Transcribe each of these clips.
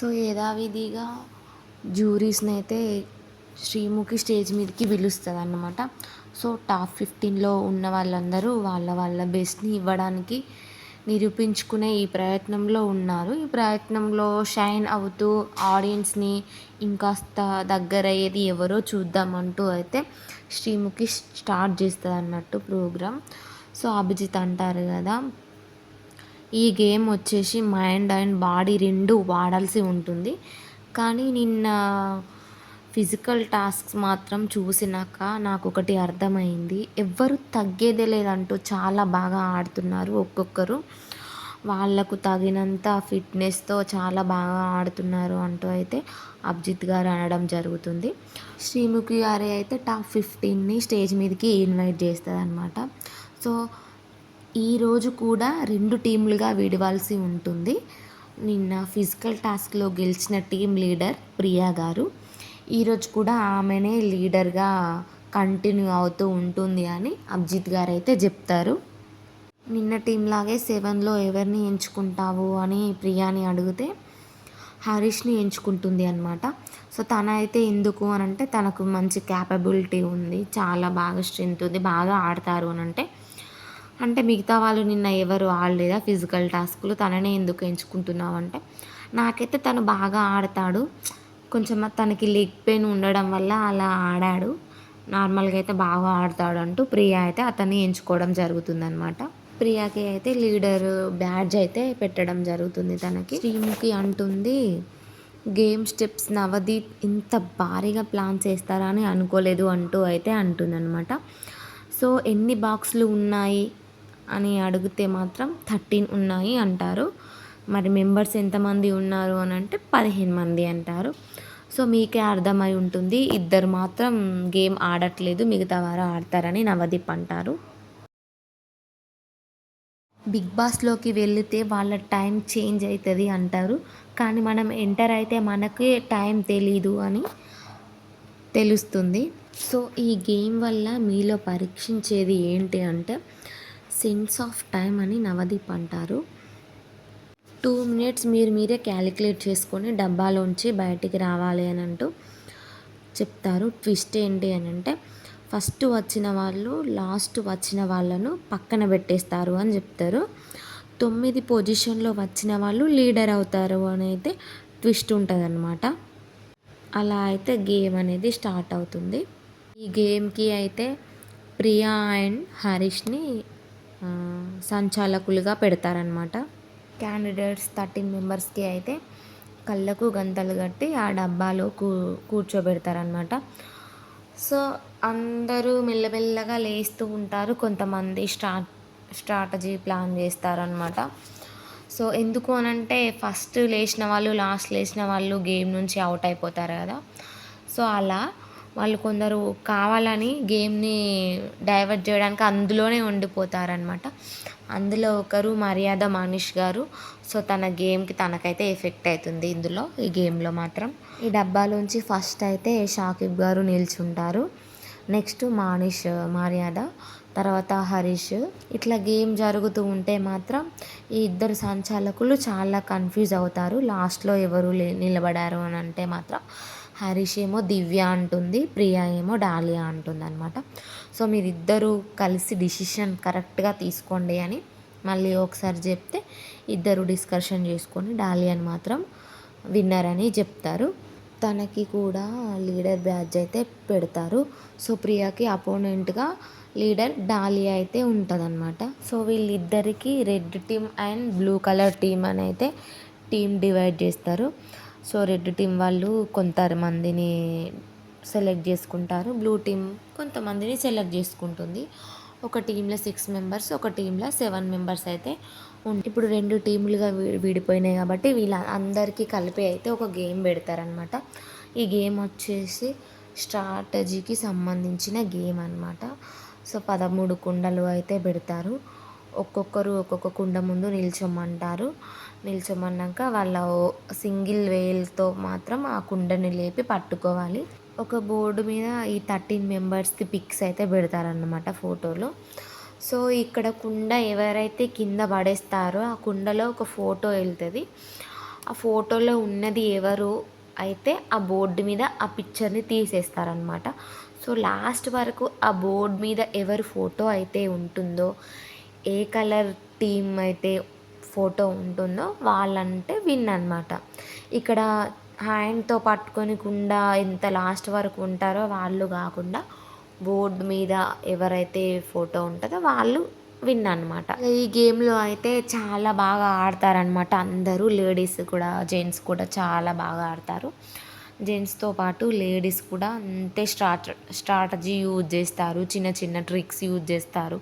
So యథావిధిగా జ్యూరీస్ని అయితే Sreemukhi stage మీదకి పిలుస్తుంది అన్నమాట సో టాప్ ఫిఫ్టీన్లో ఉన్న వాళ్ళందరూ వాళ్ళ వాళ్ళ బెస్ట్ని ఇవ్వడానికి నిరూపించుకునే ఈ ప్రయత్నంలో ఉన్నారు. ఈ ప్రయత్నంలో షైన్ అవుతూ ఆడియన్స్ని ఇంకాస్త దగ్గర అయ్యేది ఎవరో చూద్దామంటూ అయితే శ్రీముఖి స్టార్ట్ చేస్తుంది అన్నట్టు ప్రోగ్రామ్. సో అభిజిత్ అంటారు కదా ఈ గేమ్ వచ్చేసి మైండ్ అండ్ బాడీ రెండు వాడాల్సి ఉంటుంది. కానీ నిన్న ఫిజికల్ టాస్క్స్ మాత్రం చూసినాక నాకు ఒకటి అర్థమైంది. ఎవ్వరు తగ్గేదే లేదంటూ చాలా బాగా ఆడుతున్నారు ఒక్కొక్కరు. వాళ్ళకు తగినంత ఫిట్నెస్తో చాలా బాగా ఆడుతున్నారు అంటూ అయితే అభిజిత్ గారు అనడం జరుగుతుంది. శ్రీముఖి గారి అయితే టాప్ ఫిఫ్టీన్ని స్టేజ్ మీదకి ఇన్వైట్ చేస్తుంది అనమాట సో ఈరోజు కూడా రెండు టీంలుగా విడవాల్సి ఉంటుంది. నిన్న ఫిజికల్ టాస్క్లో గెలిచిన టీం లీడర్ ప్రియా గారు. ఈరోజు కూడా ఆమెనే లీడర్గా కంటిన్యూ అవుతూ ఉంటుంది అని అభిజిత్ గారు అయితే చెప్తారు. నిన్న టీంలాగే సెవెన్లో ఎవరిని ఎంచుకుంటావు అని ప్రియాని అడిగితే హరీష్ని ఎంచుకుంటుంది అనమాట సో తన అయితే ఎందుకు అని అంటే తనకు మంచి క్యాపబిలిటీ ఉంది చాలా బాగా స్ట్రెంత్ ఉంది బాగా ఆడతారు అని అంటే అంటే మిగతా వాళ్ళు నిన్న ఎవరు ఆడలేదా ఫిజికల్ టాస్క్లు తననే ఎందుకు ఎంచుకుంటున్నావు అంటే నాకైతే తను బాగా ఆడతాడు. కొంచెం తనకి లెగ్ పెయిన్ ఉండడం వల్ల అలా ఆడాడు. నార్మల్గా అయితే బాగా ఆడతాడు అంటూ ప్రియా అయితే అతన్ని ఎంచుకోవడం జరుగుతుందనమాట ప్రియాకి అయితే లీడర్ బ్యాడ్జ్ అయితే పెట్టడం జరుగుతుంది తనకి. శ్రీముఖి అంటుంది గేమ్ స్టెప్స్ నవదీప్ ఇంత భారీగా ప్లాన్ చేస్తారా అని అనుకోలేదు అంటూ అయితే అంటుందన్నమాట. సో ఎన్ని బాక్సులు ఉన్నాయి? అని అడిగితే మాత్రం థర్టీన్ ఉన్నాయి అంటారు. మరి మెంబర్స్ ఎంతమంది ఉన్నారు అని అంటే పదిహేను మంది అంటారు. సో మీకే అర్థమై ఉంటుంది. ఇద్దరు మాత్రం గేమ్ ఆడట్లేదు మిగతా వారు ఆడతారని నవదీప్ అంటారు. బిగ్ బాస్లోకి వెళితే వాళ్ళ టైం చేంజ్ అవుతుంది అంటారు. కానీ మనం ఎంటర్ అయితే మనకే టైం తెలీదు అని తెలుస్తుంది. సో ఈ గేమ్ వల్ల మీలో పరీక్షించేది ఏంటి అంటే సెన్స్ ఆఫ్ టైం అని నవదీప్ అంటారు. టూ మినిట్స్ మీరు మీరే క్యాలిక్యులేట్ చేసుకొని డబ్బాలోంచి బయటికి రావాలి అని అంటూ చెప్తారు. ట్విస్ట్ ఏంటి అని అంటే ఫస్ట్ వచ్చిన వాళ్ళు లాస్ట్ వచ్చిన వాళ్ళను పక్కన పెట్టేస్తారు అని చెప్తారు. తొమ్మిది పొజిషన్లో వచ్చిన వాళ్ళు లీడర్ అవుతారు అని అయితే ట్విస్ట్ ఉంటుంది అలా అయితే గేమ్ అనేది స్టార్ట్ అవుతుంది. ఈ గేమ్కి అయితే ప్రియా అండ్ హరీష్ని సంచాలకులుగా పెడతారనమాట క్యాండిడేట్స్ థర్టీన్ మెంబర్స్కి అయితే కళ్ళకు గంతలు కట్టి ఆ డబ్బాలో కూ కూర్చోబెడతారనమాట సో అందరూ మెల్లమెల్లగా లేస్తూ ఉంటారు. కొంతమంది స్ట్రా స్ట్రాటజీ ప్లాన్ చేస్తారనమాట సో ఎందుకు అనంటే ఫస్ట్ లేచిన వాళ్ళు లాస్ట్ లేచిన వాళ్ళు గేమ్ నుంచి అవుట్ అయిపోతారు కదా. సో అలా వాళ్ళు కొందరు కావాలని గేమ్ని డైవర్ట్ చేయడానికి అందులోనే ఉండిపోతారనమాట అందులో ఒకరు మర్యాద మనీష్ గారు. సో తన గేమ్కి తనకైతే ఎఫెక్ట్ అవుతుంది ఇందులో ఈ గేమ్లో మాత్రం. ఈ డబ్బాలోంచి ఫస్ట్ అయితే షాకిబ్ గారు నిల్చుంటారు. నెక్స్ట్ మానిష్ మర్యాద తర్వాత హరీష్. ఇట్లా గేమ్ జరుగుతూ ఉంటే మాత్రం ఈ ఇద్దరు సంచాలకులు చాలా కన్ఫ్యూజ్ అవుతారు. లాస్ట్లో ఎవరు నిలబడారు అని అంటే మాత్రం. హరీష్ ఏమో దివ్య అంటుంది ప్రియా ఏమో డాలియా అంటుంది అనమాట సో మీరిద్దరూ కలిసి డిసిషన్ కరెక్ట్గా తీసుకోండి అని మళ్ళీ ఒకసారి చెప్తే ఇద్దరు డిస్కషన్ చేసుకొని డాలియాని మాత్రం విన్నర్ అని చెప్తారు. తనకి కూడా లీడర్ బ్యాడ్జ్ అయితే పెడతారు. సో ప్రియాకి అపోనెంట్గా లీడర్ డాలియా అయితే ఉంటుందన్నమాట. సో వీళ్ళిద్దరికీ red team and blue colour team అని అయితే టీం డివైడ్ చేస్తారు. సో రెడ్ టీం వాళ్ళు కొంతమందిని సెలెక్ట్ చేసుకుంటారు. బ్లూ టీం కొంతమందిని సెలెక్ట్ చేసుకుంటుంది. ఒక టీంలో సిక్స్ మెంబర్స్ ఒక టీంలో సెవెన్ మెంబర్స్ అయితే ఇప్పుడు రెండు టీములుగా విడిపోయినాయి కాబట్టి వీళ్ళ అందరికీ కలిపి అయితే ఒక గేమ్ పెడతారనమాట ఈ గేమ్ వచ్చేసి స్ట్రాటజీకి సంబంధించిన గేమ్ అనమాట సో పదమూడు కుండలు అయితే పెడతారు. ఒక్కొక్కరు ఒక్కొక్క కుండ ముందు నిల్చోమంటారు. నిల్చోమన్నాక వాళ్ళ సింగిల్ వేల్తో మాత్రం ఆ కుండని లేపి పట్టుకోవాలి. ఒక బోర్డు మీద ఈ థర్టీన్ మెంబర్స్కి పిక్స్ అయితే పెడతారన్నమాట ఫోటోలో. సో ఇక్కడ కుండ ఎవరైతే కింద పడేస్తారో ఆ కుండలో ఒక ఫోటో వెళ్తుంది. ఆ ఫోటోలో ఉన్నది ఎవరు అయితే ఆ బోర్డు మీద ఆ పిక్చర్ని తీసేస్తారనమాట సో లాస్ట్ వరకు ఆ బోర్డు మీద ఎవరి ఫోటో అయితే ఉంటుందో ఏ కలర్ టీమ్ అయితే ఫోటో ఉంటుందో వాళ్ళంటే విన్ అనమాట ఇక్కడ హ్యాండ్తో పట్టుకొని కుండా ఎంత లాస్ట్ వరకు ఉంటారో వాళ్ళు కాకుండా బోర్డు మీద ఎవరైతే ఫోటో ఉంటుందో వాళ్ళు విన్ అనమాట ఈ గేమ్లో అయితే చాలా బాగా ఆడతారనమాట అందరూ లేడీస్ కూడా జెంట్స్ కూడా చాలా బాగా ఆడతారు. జెంట్స్తో పాటు లేడీస్ కూడా అంతే స్ట్రాట స్ట్రాటజీ యూజ్ చేస్తారు. చిన్న చిన్న ట్రిక్స్ యూజ్ చేస్తారు.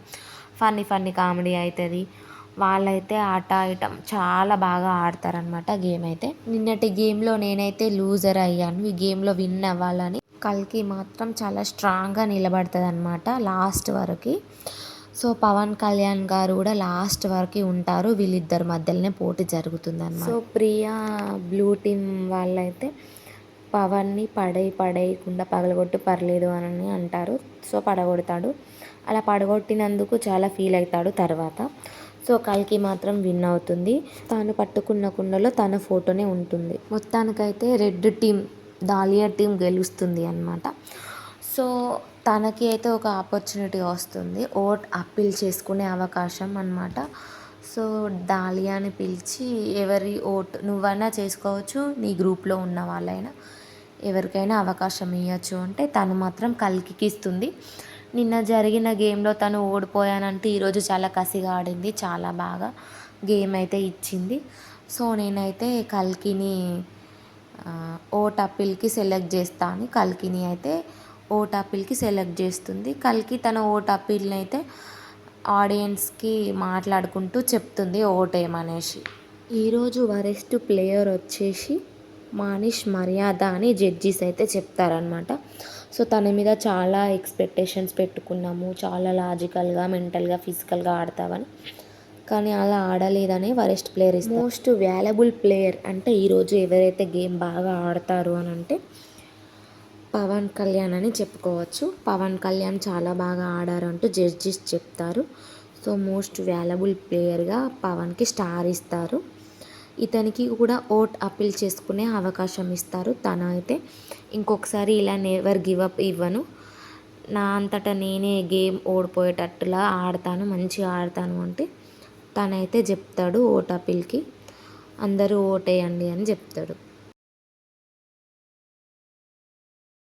ఫన్నీ ఫన్నీ కామెడీ అవుతుంది వాళ్ళైతే ఆట ఐటమ్ చాలా బాగా ఆడతారనమాట గేమ్ అయితే నిన్నటి గేమ్లో నేనైతే లూజర్ అయ్యాను. ఈ గేమ్లో విన్ అవ్వాలని. కల్కి మాత్రం చాలా స్ట్రాంగ్గా నిలబడుతుంది అనమాట లాస్ట్ వరకు. సో పవన్ కళ్యాణ్ గారు కూడా లాస్ట్ వరకు ఉంటారు. వీళ్ళిద్దరి మధ్యలోనే పోటీ జరుగుతుందన్నమాట. సో ప్రియా బ్లూ టీమ్ వాళ్ళైతే పవన్ని పడై పడేయకుండా పగలగొట్టు పర్లేదు అని అంటారు. సో పడగొడతాడు. అలా పడగొట్టినందుకు చాలా ఫీల్ అవుతాడు తర్వాత. సో కల్కి మాత్రం విన్ అవుతుంది. తాను పట్టుకున్న కుండలో తన ఫోటోనే ఉంటుంది. మొత్తానికైతే రెడ్ టీం దాలియా టీం గెలుస్తుంది అనమాట సో తనకి అయితే ఒక ఆపర్చునిటీ వస్తుంది. ఓట్ అప్పీల్ చేసుకునే అవకాశం అనమాట సో దాలియాని పిలిచి ఎవరి ఓట్ నువ్వైనా చేసుకోవచ్చు నీ గ్రూప్లో ఉన్న వాళ్ళైనా. ఎవరికైనా అవకాశం ఇవ్వచ్చు అంటే తను మాత్రం కల్కికి ఇస్తుంది నిన్న జరిగిన గేమ్లో తను ఓడిపోయానంటే ఈరోజు చాలా కసిగా ఆడింది చాలా బాగా గేమ్ అయితే ఇచ్చింది. సో నేనైతే కల్కిని ఓట్ అప్పీల్కి సెలెక్ట్ చేస్తాను. కల్కిని అయితే ఓట్ అప్పీల్కి సెలెక్ట్ చేస్తుంది. కల్కి తన ఓట్ అప్పీల్ని అయితే ఆడియన్స్కి మాట్లాడుకుంటూ చెప్తుంది ఓటేమనేసి. ఈరోజు వరెస్ట్ ప్లేయర్ వచ్చేసి మానిష్ మర్యాద అని జడ్జీస్ అయితే చెప్తారనమాట సో తన మీద చాలా ఎక్స్పెక్టేషన్స్ పెట్టుకున్నాము. చాలా లాజికల్గా మెంటల్గా ఫిజికల్గా ఆడతావని. కానీ అలా ఆడలేదనే worst player is most valuable player అంటే ఈరోజు ఎవరైతే గేమ్ బాగా ఆడతారు అని అంటే పవన్ కళ్యాణ్ అని చెప్పుకోవచ్చు. పవన్ కళ్యాణ్ చాలా బాగా ఆడారు అంటూ జడ్జిస్ చెప్తారు. సో మోస్ట్ వ్యాలబుల్ ప్లేయర్గా పవన్కి స్టార్ ఇస్తారు. ఇతనికి కూడా ఓట్ అప్పీల్ చేసుకునే అవకాశం ఇస్తారు. తన అయితే ఇంకొకసారి ఇలా నెవర్ గివ్ అప్ ఇవ్వను. నా అంతటా నేనే గేమ్ ఓడిపోయేటట్టులా ఆడతాను మంచిగా ఆడతాను అంటే తనైతే చెప్తాడు ఓట్ అప్పీల్కి. అందరూ ఓటేయండి అని చెప్తాడు.